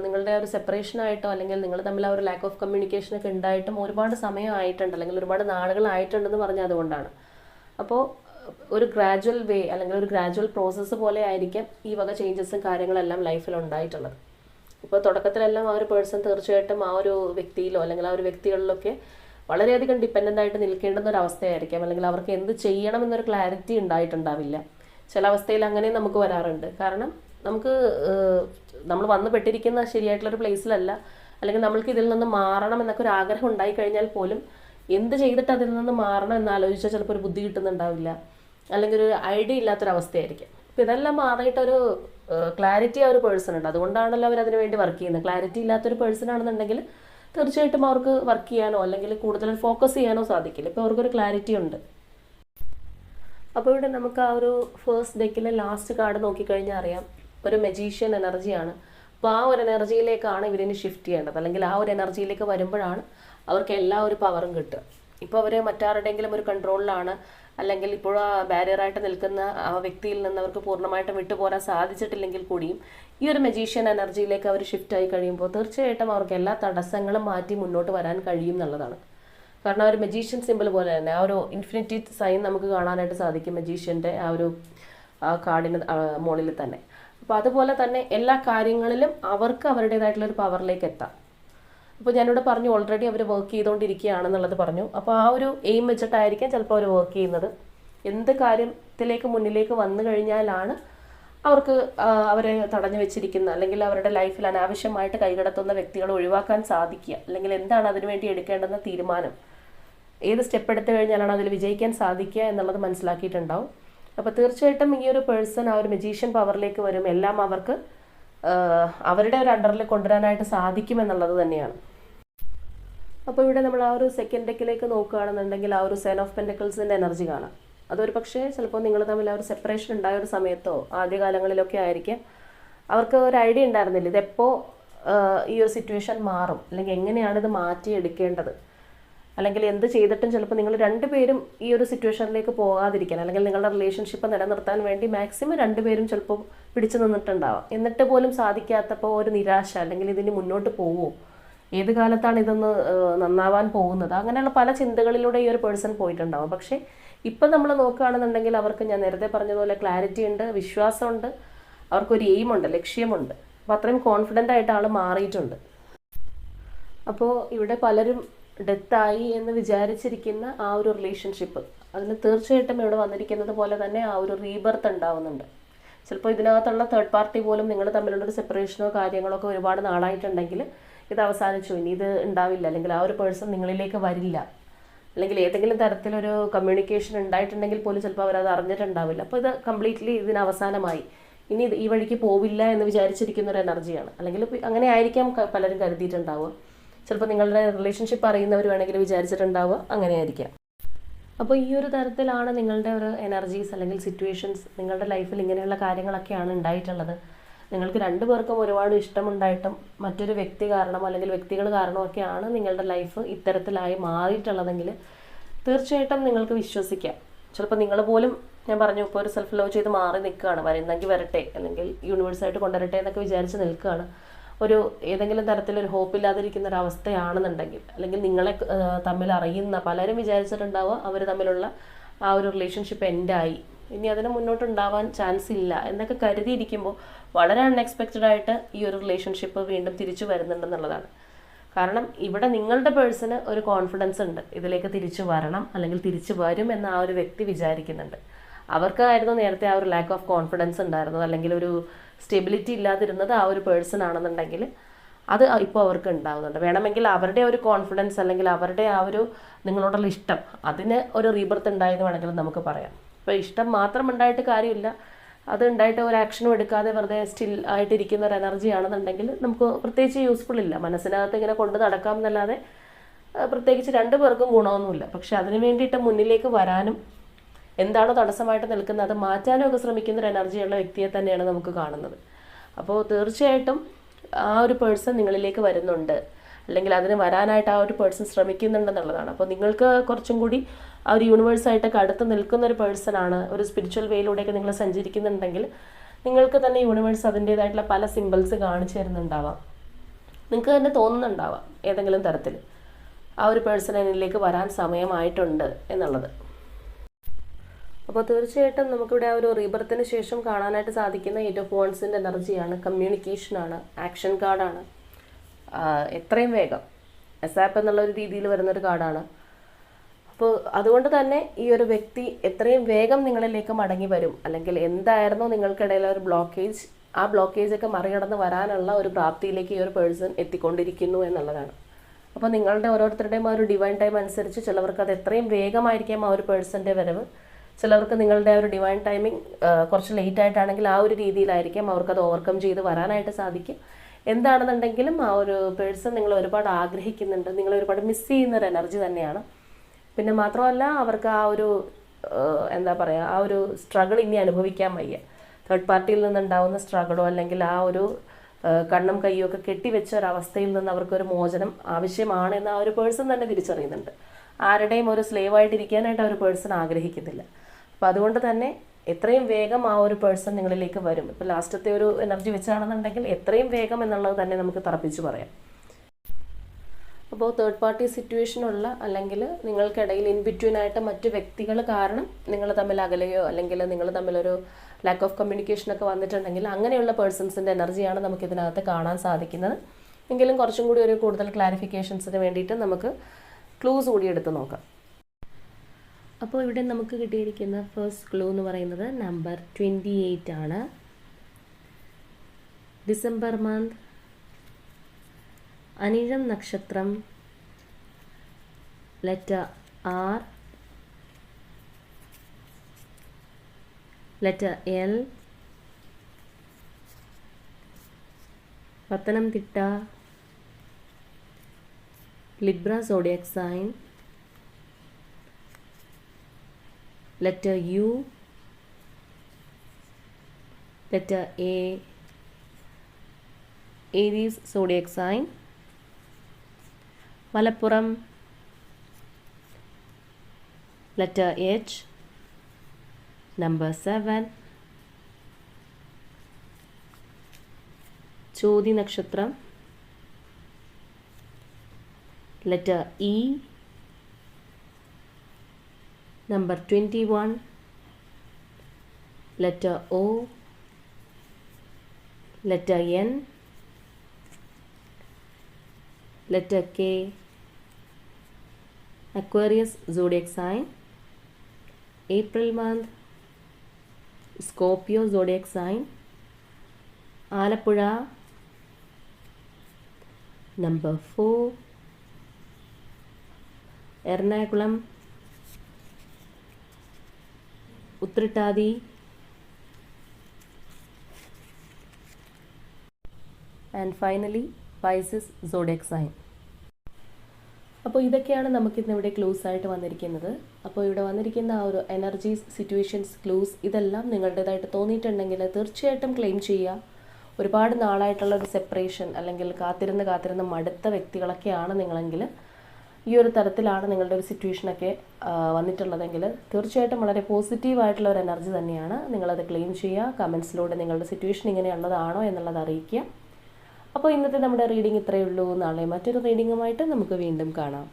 നിങ്ങളുടെ ഒരു സെപ്പറേഷൻ ആയിട്ടോ അല്ലെങ്കിൽ നിങ്ങൾ തമ്മിൽ ആ ഒരു ലാക്ക് ഓഫ് കമ്മ്യൂണിക്കേഷൻ ഒക്കെ ഉണ്ടായിട്ടും ഒരുപാട് സമയമായിട്ടുണ്ട് അല്ലെങ്കിൽ ഒരുപാട് നാളുകളായിട്ടുണ്ടെന്ന് പറഞ്ഞാൽ അതുകൊണ്ടാണ് അപ്പോൾ ഒരു ഗ്രാജുവൽ വേ അല്ലെങ്കിൽ ഒരു ഗ്രാജുവൽ പ്രോസസ്സ് പോലെ ആയിരിക്കും ഈ വക ചേഞ്ചസും കാര്യങ്ങളെല്ലാം ലൈഫിൽ ഉണ്ടായിട്ടുള്ളത്. ഇപ്പോൾ തുടക്കത്തിലെല്ലാം ആ ഒരു പേഴ്സൺ തീർച്ചയായിട്ടും ആ ഒരു വ്യക്തിയിലോ അല്ലെങ്കിൽ ആ ഒരു വ്യക്തികളിലൊക്കെ വളരെയധികം ഡിപ്പെൻഡന്റ് ആയിട്ട് നിൽക്കേണ്ടുന്ന ഒരു അവസ്ഥയായിരിക്കാം. അല്ലെങ്കിൽ അവർക്ക് എന്ത് ചെയ്യണം എന്നൊരു ക്ലാരിറ്റി ഉണ്ടായിട്ടുണ്ടാവില്ല. ചില അവസ്ഥയിൽ അങ്ങനെ നമുക്ക് വരാറുണ്ട്. കാരണം നമുക്ക് നമ്മൾ വന്നു പെട്ടിരിക്കുന്ന ശരിയായിട്ടുള്ളൊരു പ്ലേസിലല്ല അല്ലെങ്കിൽ നമ്മൾക്ക് ഇതിൽ നിന്ന് മാറണം എന്നൊക്കെ ഒരു ആഗ്രഹം ഉണ്ടായി കഴിഞ്ഞാൽ പോലും എന്ത് ചെയ്തിട്ട് അതിൽ നിന്ന് മാറണം എന്ന് ആലോചിച്ചാൽ ചിലപ്പോൾ ഒരു ബുദ്ധി കിട്ടുന്നുണ്ടാവില്ല. അല്ലെങ്കിൽ ഒരു ഐഡിയ ഇല്ലാത്തൊരവസ്ഥയായിരിക്കും. അപ്പോൾ ഇതെല്ലാം മാറിയിട്ടൊരു ക്ലാരിറ്റി ആ ഒരു പേഴ്സൺ ഉണ്ട്. അതുകൊണ്ടാണല്ലോ അവർ അതിനു വേണ്ടി വർക്ക് ചെയ്യുന്നത്. ക്ലാരിറ്റി ഇല്ലാത്തൊരു പേഴ്സൺ ആണെന്നുണ്ടെങ്കിൽ തീർച്ചയായിട്ടും അവർക്ക് വർക്ക് ചെയ്യാനോ അല്ലെങ്കിൽ കൂടുതൽ ഫോക്കസ് ചെയ്യാനോ സാധിക്കില്ല. ഇപ്പോൾ അവർക്കൊരു ക്ലാരിറ്റി ഉണ്ട്. അപ്പോൾ ഇവിടെ നമുക്ക് ആ ഒരു ഫേസ്റ്റ് ഡെക്കിലെ ലാസ്റ്റ് കാർഡ് നോക്കിക്കഴിഞ്ഞാൽ അറിയാം. ഒരു മെജീഷ്യൻ എനർജിയാണ് അപ്പോൾ ആ ഒരു എനർജിയിലേക്കാണ് ഇവരിനി ഷിഫ്റ്റ് ചെയ്യേണ്ടത്. അല്ലെങ്കിൽ ആ ഒരു എനർജിയിലേക്ക് വരുമ്പോഴാണ് അവർക്ക് എല്ലാ ഒരു പവറും കിട്ടുക. ഇപ്പോൾ അവർ മറ്റാരുടെങ്കിലും ഒരു കൺട്രോളിലാണ് അല്ലെങ്കിൽ ഇപ്പോഴും ആ ബാരിയറായിട്ട് നിൽക്കുന്ന ആ വ്യക്തിയിൽ നിന്ന് അവർക്ക് പൂർണമായിട്ടും വിട്ടുപോരാൻ സാധിച്ചിട്ടില്ലെങ്കിൽ കൂടിയും ഈ ഒരു മെജീഷ്യൻ എനർജിയിലേക്ക് അവർ ഷിഫ്റ്റ് ആയി കഴിയുമ്പോൾ തീർച്ചയായിട്ടും അവർക്ക് എല്ലാ തടസ്സങ്ങളും മാറ്റി മുന്നോട്ട് വരാൻ കഴിയും എന്നുള്ളതാണ്. കാരണം ആ ഒരു മെജീഷ്യൻ സിമ്പിൾ പോലെ തന്നെ ആ ഒരു ഇൻഫിനിറ്റി സൈൻ നമുക്ക് കാണാനായിട്ട് സാധിക്കും മെജീഷ്യന്റെ ആ ഒരു കാർഡിന് മുകളിൽ തന്നെ. അപ്പോൾ അതുപോലെ തന്നെ എല്ലാ കാര്യങ്ങളിലും അവർക്ക് അവരുടേതായിട്ടുള്ള ഒരു പവറിലേക്ക് എത്താം. അപ്പോൾ ഞാനിവിടെ പറഞ്ഞു ഓൾറെഡി അവർ വർക്ക് ചെയ്തുകൊണ്ടിരിക്കുകയാണെന്നുള്ളത് പറഞ്ഞു. അപ്പോൾ ആ ഒരു എയിം വെച്ചിട്ടായിരിക്കാം ചിലപ്പോൾ അവർ വർക്ക് ചെയ്യുന്നത്. എന്ത് കാര്യത്തിലേക്ക് മുന്നിലേക്ക് വന്നു കഴിഞ്ഞാലാണ് അവർക്ക് അവരെ തടഞ്ഞു വെച്ചിരിക്കുന്ന അല്ലെങ്കിൽ അവരുടെ ലൈഫിൽ അനാവശ്യമായിട്ട് കൈകടത്തുന്ന വ്യക്തികളെ ഒഴിവാക്കാൻ സാധിക്കുക. അല്ലെങ്കിൽ എന്താണ് അതിനുവേണ്ടി എടുക്കേണ്ടെന്ന തീരുമാനം? ഏത് സ്റ്റെപ്പ് എടുത്തു കഴിഞ്ഞാലാണ് അതിൽ വിജയിക്കാൻ സാധിക്കുക എന്നുള്ളത് മനസ്സിലാക്കിയിട്ടുണ്ടാവും. അപ്പോൾ തീർച്ചയായിട്ടും ഈ ഒരു പേഴ്സൺ ആ ഒരു മെജീഷ്യൻ പവറിലേക്ക് വരും. എല്ലാം അവർക്ക് അവരുടെ ഒരു അണ്ടറിൽ കൊണ്ടുവരാനായിട്ട് സാധിക്കുമെന്നുള്ളത് തന്നെയാണ്. അപ്പോൾ ഇവിടെ നമ്മൾ ആ ഒരു സെക്കൻഡ് ഡെക്കിലേക്ക് നോക്കുകയാണെന്നുണ്ടെങ്കിൽ ആ ഒരു സെൻ ഓഫ് പെൻഡക്കിൾസിന്റെ എനർജി കാണാം. അതൊരു പക്ഷേ ചിലപ്പോൾ നിങ്ങൾ തമ്മിൽ ആ ഒരു സെപ്പറേഷൻ ഉണ്ടായ ഒരു സമയത്തോ ആദ്യകാലങ്ങളിലൊക്കെ ആയിരിക്കും. അവർക്ക് ഒരു ഐഡിയ ഉണ്ടായിരുന്നില്ല. ഇതെപ്പോൾ ഈ ഒരു സിറ്റുവേഷൻ മാറും. അല്ലെങ്കിൽ എങ്ങനെയാണ് ഇത് മാറ്റിയെടുക്കേണ്ടത്? അല്ലെങ്കിൽ എന്ത് ചെയ്തിട്ടും ചിലപ്പോൾ നിങ്ങൾ രണ്ടുപേരും ഈ ഒരു സിറ്റുവേഷനിലേക്ക് പോകാതിരിക്കാൻ അല്ലെങ്കിൽ നിങ്ങളുടെ റിലേഷൻഷിപ്പ് നിലനിർത്താൻ വേണ്ടി മാക്സിമം രണ്ടുപേരും ചിലപ്പോൾ പിടിച്ചു നിന്നിട്ടുണ്ടാവാം. എന്നിട്ട് പോലും സാധിക്കാത്തപ്പോൾ ഒരു നിരാശ അല്ലെങ്കിൽ ഇതിന് മുന്നോട്ട് പോവുമോ ഏത് കാലത്താണ് ഇതൊന്ന് നന്നാവാൻ പോകുന്നത്? അങ്ങനെയുള്ള പല ചിന്തകളിലൂടെ ഈ ഒരു പേഴ്സൺ പോയിട്ടുണ്ടാവും. പക്ഷേ ഇപ്പം നമ്മൾ നോക്കുകയാണെന്നുണ്ടെങ്കിൽ അവർക്ക് ഞാൻ നേരത്തെ പറഞ്ഞതുപോലെ ക്ലാരിറ്റി ഉണ്ട് വിശ്വാസമുണ്ട് അവർക്കൊരു എയിമുണ്ട് ലക്ഷ്യമുണ്ട്. അപ്പോൾ അത്രയും കോൺഫിഡന്റ് ആയിട്ട് ആൾ മാറിയിട്ടുണ്ട്. അപ്പോൾ ഇവിടെ പലരും ഡെത്തായി എന്ന് വിചാരിച്ചിരിക്കുന്ന ആ ഒരു റിലേഷൻഷിപ്പ് അതിന് തീർച്ചയായിട്ടും ഇവിടെ വന്നിരിക്കുന്നത് പോലെ തന്നെ ആ ഒരു റീബർത്ത് ഉണ്ടാവുന്നുണ്ട്. ചിലപ്പോൾ ഇതിനകത്തുള്ള തേർഡ് പാർട്ടി പോലും നിങ്ങൾ തമ്മിലുള്ളൊരു സെപ്പറേഷനോ കാര്യങ്ങളോ ഒക്കെ ഒരുപാട് നാളായിട്ടുണ്ടെങ്കിൽ ഇത് അവസാനിച്ചു. ഇനി ഇത് ഉണ്ടാവില്ല. അല്ലെങ്കിൽ ആ ഒരു പേഴ്സൺ നിങ്ങളിലേക്ക് വരില്ല. അല്ലെങ്കിൽ ഏതെങ്കിലും തരത്തിലൊരു കമ്മ്യൂണിക്കേഷൻ ഉണ്ടായിട്ടുണ്ടെങ്കിൽ പോലും ചിലപ്പോൾ അവരത് അറിഞ്ഞിട്ടുണ്ടാവില്ല. അപ്പോൾ ഇത് കംപ്ലീറ്റ്ലി ഇതിന് അവസാനമായി. ഇനി ഈ വഴിക്ക് പോവില്ല എന്ന് വിചാരിച്ചിരിക്കുന്ന ഒരു എനർജിയാണ് അല്ലെങ്കിൽ അങ്ങനെ ആയിരിക്കാം പലരും കരുതിയിട്ടുണ്ടാവുക. ചിലപ്പോൾ നിങ്ങളുടെ റിലേഷൻഷിപ്പ് അറിയുന്നവർ വേണമെങ്കിൽ വിചാരിച്ചിട്ടുണ്ടാവുക. അങ്ങനെ ആയിരിക്കാം. അപ്പോൾ ഈ ഒരു തരത്തിലാണ് നിങ്ങളുടെ ഒരു എനർജീസ് അല്ലെങ്കിൽ സിറ്റുവേഷൻസ് നിങ്ങളുടെ ലൈഫിൽ ഇങ്ങനെയുള്ള കാര്യങ്ങളൊക്കെയാണ് ഉണ്ടായിട്ടുള്ളത്. നിങ്ങൾക്ക് രണ്ടു പേർക്കും ഒരുപാട് ഇഷ്ടമുണ്ടായിട്ടും മറ്റൊരു വ്യക്തി കാരണം അല്ലെങ്കിൽ വ്യക്തികൾ കാരണമൊക്കെയാണ് നിങ്ങളുടെ ലൈഫ് ഇത്തരത്തിലായി മാറിയിട്ടുള്ളതെങ്കിൽ തീർച്ചയായിട്ടും നിങ്ങൾക്ക് വിശ്വസിക്കാം. ചിലപ്പോൾ നിങ്ങൾ പോലും ഞാൻ പറഞ്ഞു ഇപ്പോൾ ഒരു സെൽഫ് ലവ് ചെയ്ത് മാറി നിൽക്കുകയാണ്. വരുന്നെങ്കിൽ വരട്ടെ അല്ലെങ്കിൽ യൂണിവേഴ്സായിട്ട് കൊണ്ടുവരട്ടെ എന്നൊക്കെ വിചാരിച്ച് നിൽക്കുകയാണ്. ഒരു ഏതെങ്കിലും തരത്തിലൊരു ഹോപ്പ് ഇല്ലാതിരിക്കുന്ന ഒരു അവസ്ഥയാണെന്നുണ്ടെങ്കിൽ അല്ലെങ്കിൽ നിങ്ങളെ തമ്മിൽ അറിയുന്ന പലരും വിചാരിച്ചിട്ടുണ്ടാവുക അവർ തമ്മിലുള്ള ആ ഒരു റിലേഷൻഷിപ്പ് എൻഡായി ഇനി അതിന് മുന്നോട്ട് ഉണ്ടാവാൻ ചാൻസ് ഇല്ല എന്നൊക്കെ കരുതിയിരിക്കുമ്പോൾ വളരെ അൺഎക്സ്പെക്റ്റഡ് ആയിട്ട് ഈ ഒരു റിലേഷൻഷിപ്പ് വീണ്ടും തിരിച്ചു വരുന്നുണ്ടെന്നുള്ളതാണ് കാരണം ഇവിടെ നിങ്ങളുടെ പേഴ്സണ് ഒരു കോൺഫിഡൻസ് ഉണ്ട്. ഇതിലേക്ക് തിരിച്ചു വരണം അല്ലെങ്കിൽ തിരിച്ചു വരും എന്ന് ആ ഒരു വ്യക്തി വിചാരിക്കുന്നുണ്ട്. അവർക്കായിരുന്നു നേരത്തെ ആ ഒരു ലാക്ക് ഓഫ് കോൺഫിഡൻസ് ഉണ്ടായിരുന്നത് അല്ലെങ്കിൽ ഒരു സ്റ്റെബിലിറ്റി ഇല്ലാതിരുന്നത് ആ ഒരു പേഴ്സൺ ആണെന്നുണ്ടെങ്കിൽ അത് ഇപ്പോൾ അവർക്ക് ഉണ്ടാവുന്നുണ്ട്. വേണമെങ്കിൽ അവരുടെ ഒരു കോൺഫിഡൻസ് അല്ലെങ്കിൽ അവരുടെ ആ ഒരു നിങ്ങളോടുള്ള ഇഷ്ടം അതിന് ഒരു റീബർത്ത് ഉണ്ടായെന്ന് വേണമെങ്കിൽ നമുക്ക് പറയാം. ഇപ്പോൾ ഇഷ്ടം മാത്രം ഉണ്ടായിട്ട് കാര്യമില്ല. അത് ഉണ്ടായിട്ട് ഒരു ആക്ഷനും എടുക്കാതെ വെറുതെ സ്റ്റിൽ ആയിട്ടിരിക്കുന്ന ഒരു എനർജി ആണെന്നുണ്ടെങ്കിൽ നമുക്ക് പ്രത്യേകിച്ച് യൂസ്ഫുൾ ഇല്ല. മനസ്സിനകത്ത് ഇങ്ങനെ കൊണ്ട് നടക്കാം എന്നല്ലാതെ പ്രത്യേകിച്ച് രണ്ടു പേർക്കും ഗുണമൊന്നുമില്ല. പക്ഷെ അതിന് വേണ്ടിയിട്ട് മുന്നിലേക്ക് വരാനും എന്താണോ തടസ്സമായിട്ട് നിൽക്കുന്നത് അത് മാറ്റാനും ഒക്കെ ശ്രമിക്കുന്ന ഒരു എനർജിയുള്ള വ്യക്തിയെ തന്നെയാണ് നമുക്ക് കാണുന്നത്. അപ്പോൾ തീർച്ചയായിട്ടും ആ ഒരു പേഴ്സൺ നിങ്ങളിലേക്ക് വരുന്നുണ്ട്. അല്ലെങ്കിൽ അതിന് വരാനായിട്ട് ആ ഒരു പേഴ്സൺ ശ്രമിക്കുന്നുണ്ടെന്നുള്ളതാണ്. അപ്പോൾ നിങ്ങൾക്ക് കുറച്ചും കൂടി ആ ഒരു യൂണിവേഴ്സായിട്ടൊക്കെ അടുത്ത് നിൽക്കുന്ന ഒരു പേഴ്സൺ ആണ് ഒരു സ്പിരിച്വൽ വേയിലൂടെയൊക്കെ നിങ്ങൾ സഞ്ചരിക്കുന്നുണ്ടെങ്കിൽ നിങ്ങൾക്ക് തന്നെ യൂണിവേഴ്സ് അതിന്റേതായിട്ടുള്ള പല സിമ്പിൾസ് കാണിച്ചു തരുന്നുണ്ടാവാം. നിങ്ങൾക്ക് തന്നെ തോന്നുന്നുണ്ടാവാം ഏതെങ്കിലും തരത്തിൽ ആ ഒരു പേഴ്സൺ എന്നിലേക്ക് വരാൻ സമയമായിട്ടുണ്ട് എന്നുള്ളത്. അപ്പോൾ തീർച്ചയായിട്ടും നമുക്കിവിടെ ആ ഒരു റീബർത്തിന് ശേഷം കാണാനായിട്ട് സാധിക്കുന്ന എയ്റ്റ് ഓഫ് വോൺസിന്റെ എനർജിയാണ് കമ്മ്യൂണിക്കേഷനാണ് ആക്ഷൻ കാർഡാണ് എത്രയും വേഗം. എസാപ്പ് എന്നുള്ള ഒരു രീതിയിൽ വരുന്നൊരു കാർഡാണ്. അപ്പോൾ അതുകൊണ്ട് തന്നെ ഈ ഒരു വ്യക്തി എത്രയും വേഗം നിങ്ങളിലേക്ക് മടങ്ങി വരും. അല്ലെങ്കിൽ എന്തായിരുന്നു നിങ്ങൾക്കിടയിലെ ഒരു ബ്ലോക്കേജ് ആ ബ്ലോക്കേജ് ഒക്കെ മറികടന്ന് വരാനുള്ള ഒരു പ്രാപ്തിയിലേക്ക് ഈ ഒരു പേഴ്സൺ എത്തിക്കൊണ്ടിരിക്കുന്നു എന്നുള്ളതാണ്. അപ്പോൾ നിങ്ങളുടെ ഓരോരുത്തരുടെയും ആ ഒരു ഡിവൈൻ ടൈം അനുസരിച്ച് ചിലവർക്ക് അത് എത്രയും വേഗമായിരിക്കാം ആ ഒരു പേഴ്സന്റെ വരവ്. ചിലവർക്ക് നിങ്ങളുടെ ആ ഒരു ഡിവൈൻ ടൈമിംഗ് കുറച്ച് ലേറ്റ് ആയിട്ടാണെങ്കിൽ ആ ഒരു രീതിയിലായിരിക്കാം അവർക്കത് ഓവർകം ചെയ്ത് വരാനായിട്ട് സാധിക്കും എന്താണെന്നുണ്ടെങ്കിലും ആ ഒരു പേഴ്സൺ നിങ്ങൾ ഒരുപാട് ആഗ്രഹിക്കുന്നുണ്ട് നിങ്ങൾ ഒരുപാട് മിസ് ചെയ്യുന്ന ഒരു എനർജി തന്നെയാണ്. പിന്നെ മാത്രമല്ല അവർക്ക് ആ ഒരു എന്താ പറയുക ആ ഒരു സ്ട്രഗിൾ ഇനി അനുഭവിക്കാൻ വയ്യ. തേർഡ് പാർട്ടിയിൽ നിന്നുണ്ടാവുന്ന സ്ട്രഗിളോ അല്ലെങ്കിൽ ആ ഒരു കണ്ണും കയ്യും ഒക്കെ കെട്ടിവെച്ച ഒരവസ്ഥയിൽ നിന്ന് അവർക്കൊരു മോചനം ആവശ്യമാണ് എന്ന് ആ ഒരു പേഴ്സൺ തന്നെ തിരിച്ചറിയുന്നുണ്ട്. ആരുടെയും ഒരു സ്ലേവ് ആയിട്ടിരിക്കാനായിട്ട് ആ ഒരു പേഴ്സൺ ആഗ്രഹിക്കുന്നില്ല. അപ്പോൾ അതുകൊണ്ട് തന്നെ എത്രയും വേഗം ആ ഒരു പേഴ്സൺ നിങ്ങളിലേക്ക് വരും. ഇപ്പോൾ ലാസ്റ്റത്തെ ഒരു എനർജി വെച്ചാണെന്നുണ്ടെങ്കിൽ എത്രയും വേഗം എന്നുള്ളത് തന്നെ നമുക്ക് തറപ്പിച്ച് പറയാം. അപ്പോൾ തേർഡ് പാർട്ടി സിറ്റുവേഷനുള്ള അല്ലെങ്കിൽ നിങ്ങൾക്കിടയിൽ ഇൻ ബിറ്റ്വീൻ ആയിട്ട് മറ്റ് വ്യക്തികൾ കാരണം നിങ്ങൾ തമ്മിൽ അകലെയോ അല്ലെങ്കിൽ നിങ്ങൾ തമ്മിലൊരു ലാക്ക് ഓഫ് കമ്മ്യൂണിക്കേഷനൊക്കെ വന്നിട്ടുണ്ടെങ്കിൽ അങ്ങനെയുള്ള പേഴ്സൺസിന്റെ എനർജിയാണ് നമുക്ക് ഇതിനകത്ത് കാണാൻ സാധിക്കുന്നത്. എങ്കിലും കുറച്ചും കൂടി ഒരു കൂടുതൽ ക്ലാരിഫിക്കേഷൻസിന് വേണ്ടിയിട്ട് നമുക്ക് ക്ലൂസ് കൂടി എടുത്ത് നോക്കാം. അപ്പോൾ ഇവിടെ നമുക്ക് കിട്ടിയിരിക്കുന്ന ഫസ്റ്റ് ക്ലൂ എന്ന് പറയുന്നത് നമ്പർ ട്വന്റി എയ്റ്റ് ആണ്. ഡിസംബർ മന്ത് അനിഴം നക്ഷത്രം letter R letter L Pathanamthitta Libra zodiac sign letter U, letter A, Aries zodiac sign, Malappuram, letter H, number 7, Chodi Nakshatram, letter E, number 21, letter O, letter N, letter K, Aquarius zodiac sign, April month, Scorpio zodiac sign, Alapura number 4, Ernakulam, Uttratadi, and finally Pisces zodiac sign അപ്പോൾ ഇതൊക്കെയാണ് നമുക്കിന്ന് ഇവിടെ clues ആയിട്ട് വന്നിരിക്കുന്നത്. അപ്പോൾ ഇവിടെ വന്നിരിക്കുന്ന ആ ഒരു എനർജീസ് സിറ്റുവേഷൻസ് ക്ലൂസ് ഇതെല്ലാം നിങ്ങളുടേതായിട്ട് തോന്നിയിട്ടുണ്ടെങ്കിൽ തീർച്ചയായിട്ടും ക്ലെയിം ചെയ്യുക. ഒരുപാട് നാളായിട്ടുള്ള ഒരു സെപ്പറേഷൻ അല്ലെങ്കിൽ കാത്തിരുന്ന് കാത്തിരുന്ന് മടുത്ത വ്യക്തികളൊക്കെയാണ് നിങ്ങളെങ്കിൽ ഈ ഒരു തരത്തിലാണ് നിങ്ങളുടെ ഒരു സിറ്റുവേഷനൊക്കെ വന്നിട്ടുള്ളതെങ്കിൽ തീർച്ചയായിട്ടും വളരെ പോസിറ്റീവായിട്ടുള്ള ഒരു എനർജി തന്നെയാണ് നിങ്ങളത് ക്ലെയിം ചെയ്യുക. കമൻസിലൂടെ നിങ്ങളുടെ സിറ്റുവേഷൻ ഇങ്ങനെയുള്ളതാണോ എന്നുള്ളത് അറിയിക്കുക. അപ്പോൾ ഇന്നത്തെ നമ്മുടെ റീഡിംഗ് ഇത്രയേ ഉള്ളൂ. നാളെ മറ്റൊരു റീഡിങ്ങുമായിട്ട് നമുക്ക് വീണ്ടും കാണാം.